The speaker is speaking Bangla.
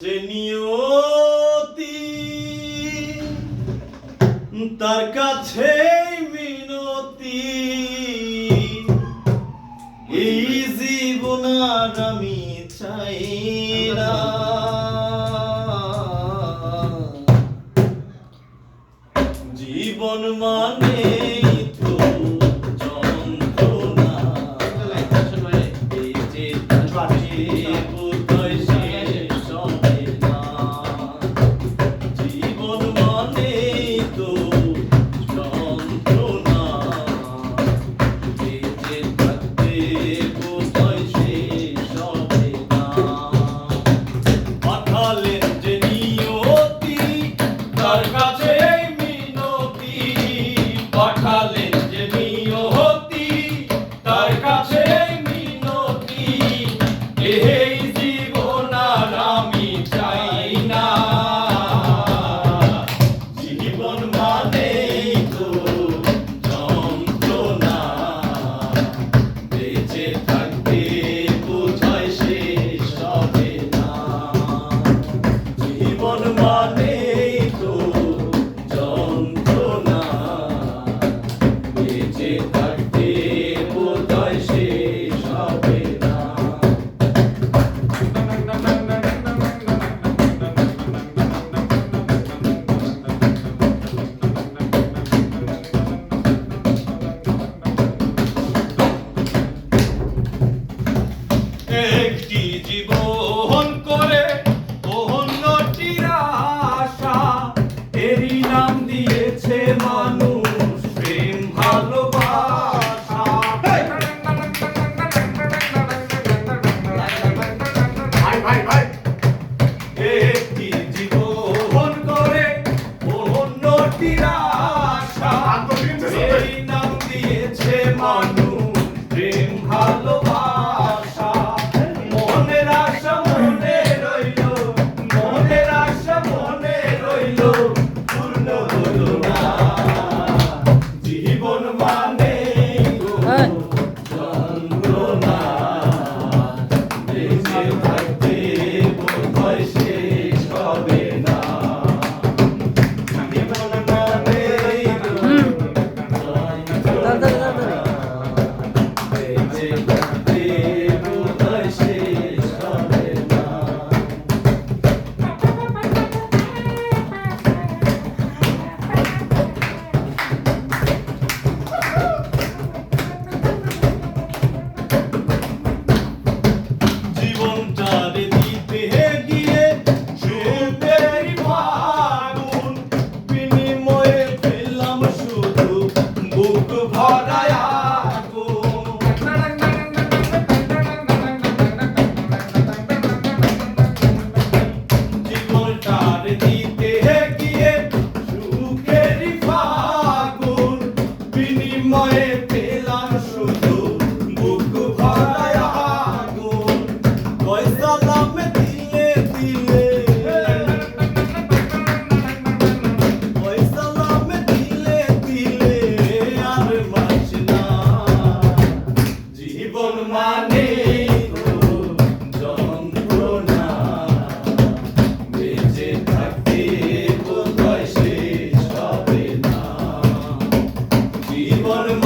যে নিয়তি তার কাছে মিনতি এই জীবন আর আমি চাই না জীবন মানে তো যন্ত্রণা এই যে आया